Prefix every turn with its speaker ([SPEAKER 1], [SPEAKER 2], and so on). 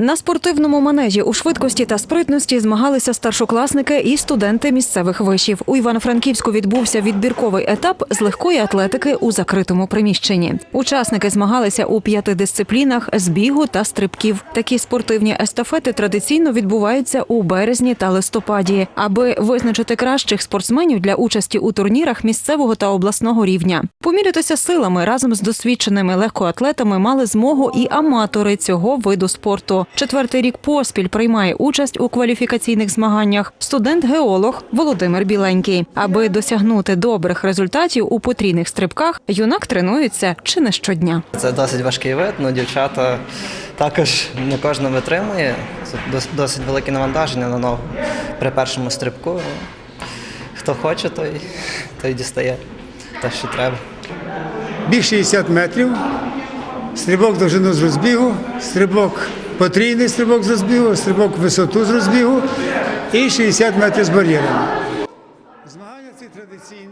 [SPEAKER 1] На спортивному манежі у швидкості та спритності змагалися старшокласники і студенти місцевих вишів. У Івано-Франківську відбувся відбірковий етап з легкої атлетики у закритому приміщенні. Учасники змагалися у п'яти дисциплінах з бігу та стрибків. Такі спортивні естафети традиційно відбуваються у березні та листопаді, аби визначити кращих спортсменів для участі у турнірах місцевого та обласного рівня. Помірятися силами разом з досвідченими легкоатлетами мали змогу і аматори цього виду спорту. Четвертий рік поспіль приймає участь у кваліфікаційних змаганнях студент-геолог Володимир Біленький. Аби досягнути добрих результатів у потрійних стрибках, юнак тренується чи не щодня.
[SPEAKER 2] Це досить важкий вид, але дівчата також не кожна витримує. Це досить велике навантаження на ногу при першому стрибку. Хто хоче, той, той дістає те, що треба.
[SPEAKER 3] Біг 60 метрів, стрибок довжину з розбігу, стрибок потрійний стрибок з розбігу, стрибок в висоту з розбігу і 60 метрів з бар'єрами. Змагання ці традиційні.